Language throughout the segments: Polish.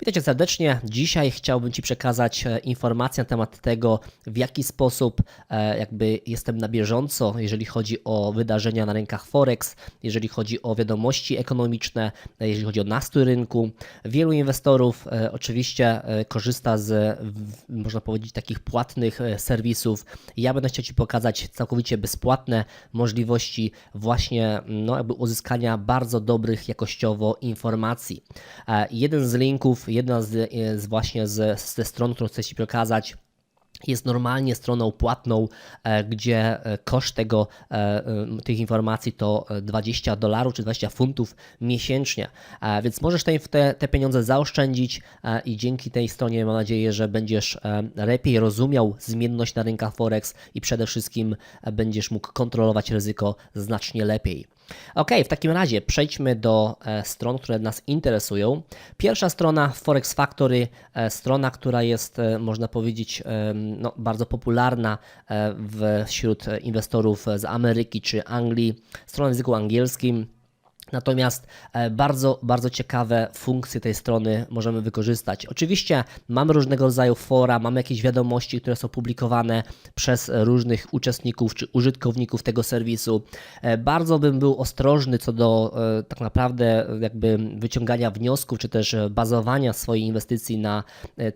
Witajcie serdecznie. Dzisiaj chciałbym Ci przekazać e, informacje na temat tego, w jaki sposób e, jakby jestem na bieżąco, jeżeli chodzi o wydarzenia na rynkach Forex, jeżeli chodzi o wiadomości ekonomiczne, e, jeżeli chodzi o nastrój rynku. Wielu inwestorów oczywiście korzysta z, można powiedzieć, takich płatnych serwisów. Ja będę chciał Ci pokazać całkowicie bezpłatne możliwości właśnie no, jakby uzyskania bardzo dobrych jakościowo informacji. Jeden z linków, jedna z, e, z właśnie z, ze stron, którą chcę Ci pokazać, jest normalnie stroną płatną, e, gdzie e, koszt tego, tych informacji to e, 20 dolarów czy 20 funtów miesięcznie. Więc możesz te, te, pieniądze zaoszczędzić i dzięki tej stronie mam nadzieję, że będziesz lepiej rozumiał zmienność na rynkach Forex i przede wszystkim będziesz mógł kontrolować ryzyko znacznie lepiej. Ok, w takim razie przejdźmy do e, stron, które nas interesują. Pierwsza strona Forex Factory, e, strona, która jest, e, można powiedzieć, no, bardzo popularna wśród inwestorów z Ameryki czy Anglii, strona w języku angielskim. Natomiast e, bardzo, bardzo ciekawe funkcje tej strony możemy wykorzystać. Oczywiście mamy różnego rodzaju fora, mamy jakieś wiadomości, które są publikowane przez różnych uczestników czy użytkowników tego serwisu. E, Bardzo bym był ostrożny co do e, tak naprawdę jakby wyciągania wniosków, czy też bazowania swojej inwestycji na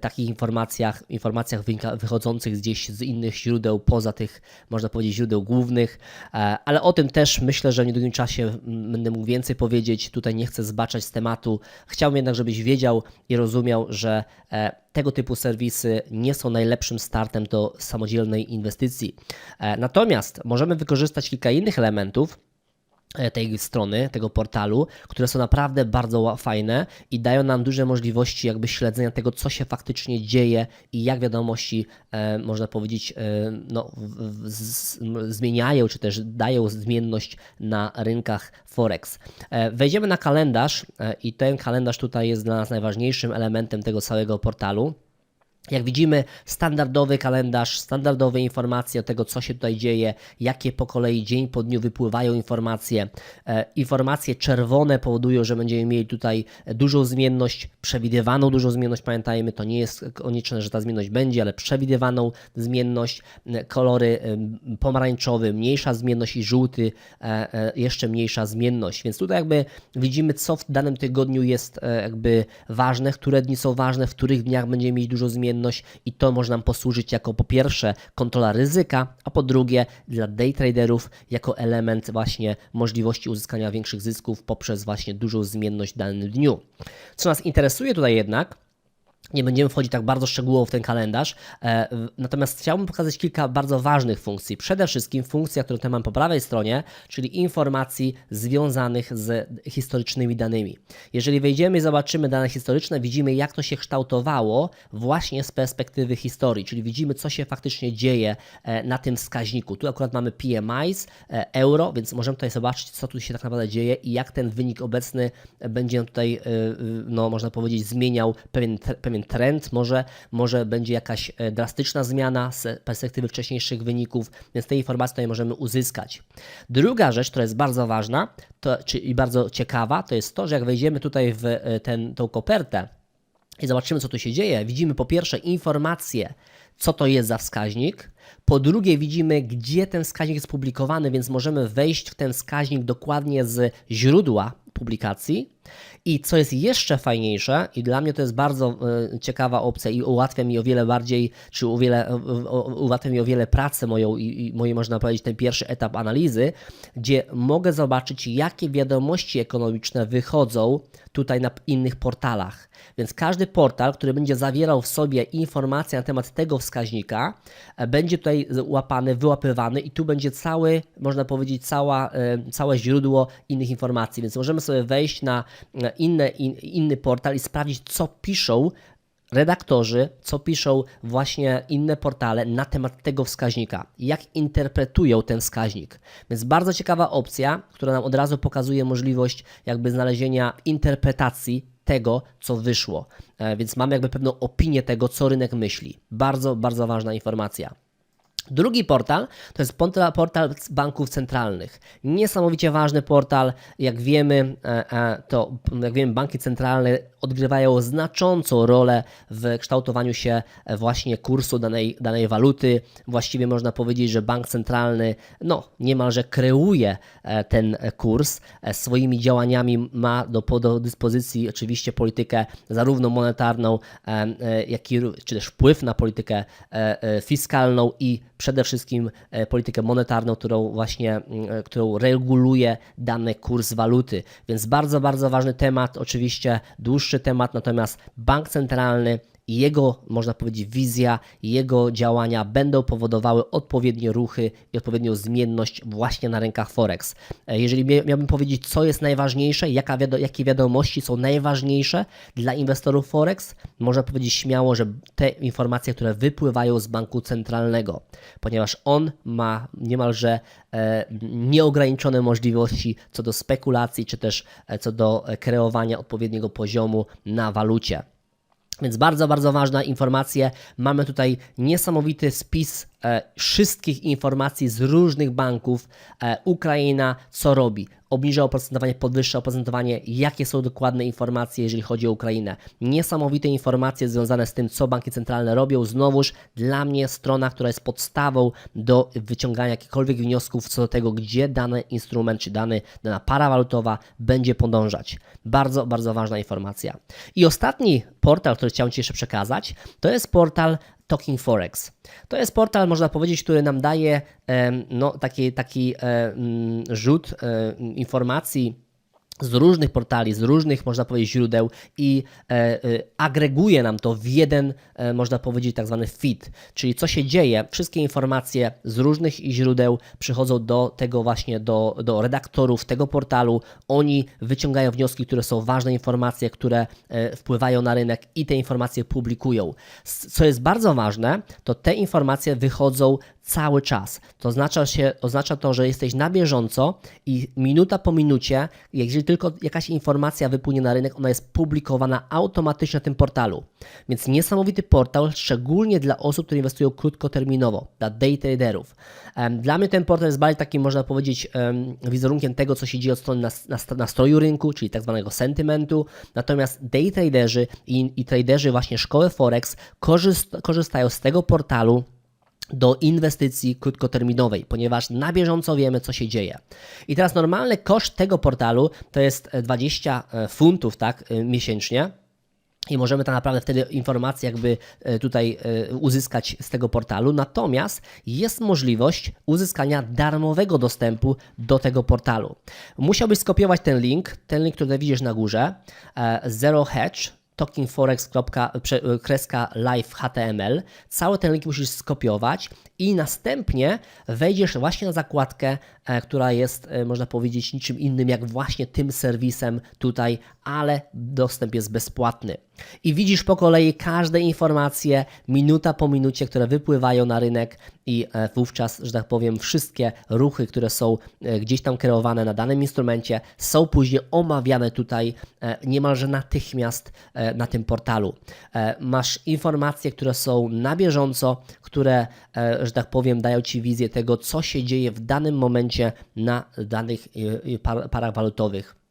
takich informacjach, informacjach wychodzących gdzieś z innych źródeł, poza tych, można powiedzieć, źródeł głównych, ale o tym też myślę, że w niedługim czasie mm, będę mógł więcej powiedzieć. Tutaj nie chcę zbaczać z tematu. Chciałbym jednak, żebyś wiedział i rozumiał, że e, tego typu serwisy nie są najlepszym startem do samodzielnej inwestycji. E, Natomiast możemy wykorzystać kilka innych elementów, tej strony, tego portalu, które są naprawdę bardzo fajne i dają nam duże możliwości jakby śledzenia tego, co się faktycznie dzieje i jak wiadomości, e, można powiedzieć, e, no, w, z, zmieniają, czy też dają zmienność na rynkach Forex. E, wejdziemy na kalendarz e, i ten kalendarz tutaj jest dla nas najważniejszym elementem tego całego portalu. Jak widzimy, standardowy kalendarz, standardowe informacje o tego, co się tutaj dzieje, jakie po kolei dzień po dniu wypływają informacje. E, informacje czerwone powodują, że będziemy mieli tutaj dużą zmienność, przewidywaną dużą zmienność. Pamiętajmy, to nie jest konieczne, że ta zmienność będzie, ale przewidywaną zmienność. E, Kolory e, pomarańczowy, mniejsza zmienność i żółty, jeszcze mniejsza zmienność. Więc tutaj jakby widzimy, co w danym tygodniu jest jakby ważne, które dni są ważne, w których dniach będziemy mieć dużą zmienność i to może nam posłużyć jako po pierwsze kontrola ryzyka, a po drugie dla day traderów jako element właśnie możliwości uzyskania większych zysków poprzez właśnie dużą zmienność w danym dniu. Co nas interesuje tutaj jednak, nie będziemy wchodzić tak bardzo szczegółowo w ten kalendarz, e, natomiast chciałbym pokazać kilka bardzo ważnych funkcji. Przede wszystkim funkcja, którą tutaj mam po prawej stronie, czyli informacji związanych z historycznymi danymi. Jeżeli wejdziemy i zobaczymy dane historyczne, widzimy jak to się kształtowało właśnie z perspektywy historii, czyli widzimy co się faktycznie dzieje e, na tym wskaźniku. Tu akurat mamy PMIs, e, euro, więc możemy tutaj zobaczyć co tu się tak naprawdę dzieje i jak ten wynik obecny będzie tutaj, no można powiedzieć, zmieniał pewien, tre- pewien trend, może, może będzie jakaś e, drastyczna zmiana z perspektywy wcześniejszych wyników, więc te informacje tutaj możemy uzyskać. Druga rzecz, która jest bardzo ważna to, czy, i bardzo ciekawa, to jest to, że jak wejdziemy tutaj w e, tą kopertę, i zobaczymy, co tu się dzieje. Widzimy po pierwsze informację, co to jest za wskaźnik. Po drugie, widzimy, gdzie ten wskaźnik jest publikowany, więc możemy wejść w ten wskaźnik dokładnie z źródła publikacji. I co jest jeszcze fajniejsze, i dla mnie to jest bardzo e, ciekawa opcja i ułatwia mi o wiele bardziej, czy o wiele, ułatwia mi o wiele pracę moją i, i można powiedzieć, ten pierwszy etap analizy, gdzie mogę zobaczyć, jakie wiadomości ekonomiczne wychodzą tutaj na innych portalach. Więc każdy portal, który będzie zawierał w sobie informacje na temat tego wskaźnika, e, będzie tutaj łapany, wyłapywany i tu będzie cały, można powiedzieć, cała, e, całe źródło innych informacji. Więc możemy sobie wejść na inne, in, inny portal i sprawdzić, co piszą redaktorzy, co piszą właśnie inne portale na temat tego wskaźnika, jak interpretują ten wskaźnik. Więc bardzo ciekawa opcja, która nam od razu pokazuje możliwość jakby znalezienia interpretacji tego, co wyszło. E, Więc mamy jakby pewną opinię tego, co rynek myśli. Bardzo, bardzo ważna informacja. Drugi portal to jest portal, banków centralnych. Niesamowicie ważny portal. Jak wiemy, e, e, to jak wiemy, banki centralne odgrywają znaczącą rolę w kształtowaniu się e, właśnie kursu danej, danej waluty. Właściwie można powiedzieć, że bank centralny no, niemalże kreuje e, ten kurs. E, Swoimi działaniami ma do, do dyspozycji oczywiście politykę zarówno monetarną, jak i czy też wpływ na politykę fiskalną i przede wszystkim politykę monetarną, którą właśnie, którą reguluje dany kurs waluty. Więc bardzo, bardzo ważny temat, oczywiście dłuższy temat, natomiast bank centralny jego, można powiedzieć, wizja, jego działania będą powodowały odpowiednie ruchy i odpowiednią zmienność właśnie na rynkach Forex. E, Jeżeli mia- miałbym powiedzieć, co jest najważniejsze, jaka wiado- jakie wiadomości są najważniejsze dla inwestorów Forex, można powiedzieć śmiało, że te informacje, które wypływają z banku centralnego, ponieważ on ma niemalże e, nieograniczone możliwości co do spekulacji, czy też e, co do e, kreowania odpowiedniego poziomu na walucie. Więc bardzo, bardzo ważna informacja. Mamy tutaj niesamowity spis wszystkich informacji z różnych banków. E, Ukraina co robi? Obniża oprocentowanie, podwyższa oprocentowanie. Jakie są dokładne informacje, jeżeli chodzi o Ukrainę? Niesamowite informacje związane z tym, co banki centralne robią. Znowuż dla mnie strona, która jest podstawą do wyciągania jakichkolwiek wniosków co do tego, gdzie dany instrument czy dany, dana para walutowa będzie podążać. Bardzo, bardzo ważna informacja. I ostatni portal, który chciałem Ci jeszcze przekazać, to jest portal Talking Forex. To jest portal, można powiedzieć, który nam daje no, taki, taki rzut informacji z różnych portali, z różnych, można powiedzieć, źródeł i e, e, agreguje nam to w jeden, e, można powiedzieć, tak zwany feed, czyli co się dzieje, wszystkie informacje z różnych źródeł przychodzą do tego właśnie, do, do redaktorów tego portalu, oni wyciągają wnioski, które są ważne informacje, które e, wpływają na rynek i te informacje publikują. Co jest bardzo ważne, to te informacje wychodzą cały czas. To oznacza, się, oznacza to, że jesteś na bieżąco i minuta po minucie, jeżeli tylko jakaś informacja wypłynie na rynek, ona jest publikowana automatycznie na tym portalu. Więc niesamowity portal, szczególnie dla osób, które inwestują krótkoterminowo, dla day traderów. Dla mnie ten portal jest bardziej takim, można powiedzieć, em, wizerunkiem tego, co się dzieje od strony nas- nas- nastroju rynku, czyli tak zwanego sentymentu. Natomiast day traderzy i, i traderzy właśnie szkoły Forex korzyst, korzystają z tego portalu do inwestycji krótkoterminowej, ponieważ na bieżąco wiemy, co się dzieje. I teraz normalny koszt tego portalu to jest e, 20 funtów tak, e, miesięcznie. I możemy tak naprawdę wtedy informacje jakby e, tutaj e, uzyskać z tego portalu. Natomiast jest możliwość uzyskania darmowego dostępu do tego portalu. Musiałbyś skopiować ten link, ten link, który widzisz na górze, e, Zero Hedge, talkingforex.live html. Cały ten link musisz skopiować i następnie wejdziesz właśnie na zakładkę, e, która jest, e, można powiedzieć, niczym innym jak właśnie tym serwisem tutaj, ale dostęp jest bezpłatny. I widzisz po kolei każde informacje, minuta po minucie, które wypływają na rynek i e, wówczas, że tak powiem, wszystkie ruchy, które są e, gdzieś tam kreowane na danym instrumencie, są później omawiane tutaj e, niemalże natychmiast na tym portalu. Masz informacje, które są na bieżąco, które, że tak powiem, dają Ci wizję tego, co się dzieje w danym momencie na danych par- parach walutowych.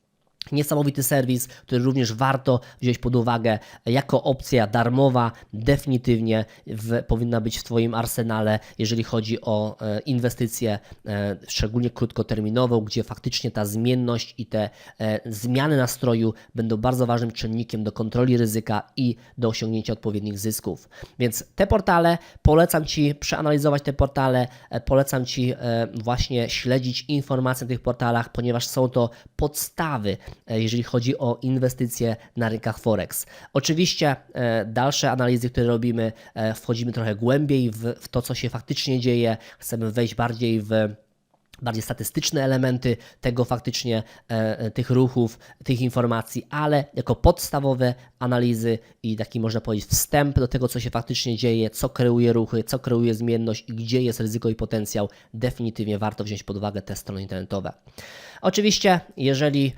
Niesamowity serwis, który również warto wziąć pod uwagę jako opcja darmowa, definitywnie w, powinna być w Twoim arsenale, jeżeli chodzi o e, inwestycje, e, szczególnie krótkoterminową, gdzie faktycznie ta zmienność i te e, zmiany nastroju będą bardzo ważnym czynnikiem do kontroli ryzyka i do osiągnięcia odpowiednich zysków. Więc te portale, polecam Ci przeanalizować te portale, polecam Ci właśnie śledzić informacje na tych portalach, ponieważ są to podstawy, jeżeli chodzi o inwestycje na rynkach Forex. Oczywiście e, dalsze analizy, które robimy, e, wchodzimy trochę głębiej w, w to, co się faktycznie dzieje, chcemy wejść bardziej w bardziej statystyczne elementy tego faktycznie, e, e, tych ruchów, tych informacji, ale jako podstawowe analizy i taki można powiedzieć wstęp do tego, co się faktycznie dzieje, co kreuje ruchy, co kreuje zmienność i gdzie jest ryzyko i potencjał, definitywnie warto wziąć pod uwagę te strony internetowe. Oczywiście, jeżeli e,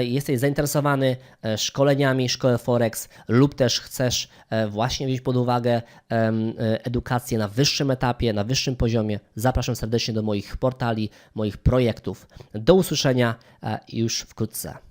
jesteś zainteresowany e, szkoleniami Szkoły Forex lub też chcesz e, właśnie wziąć pod uwagę e, edukację na wyższym etapie, na wyższym poziomie, zapraszam serdecznie do moich portali, moich projektów. Do usłyszenia e, już wkrótce.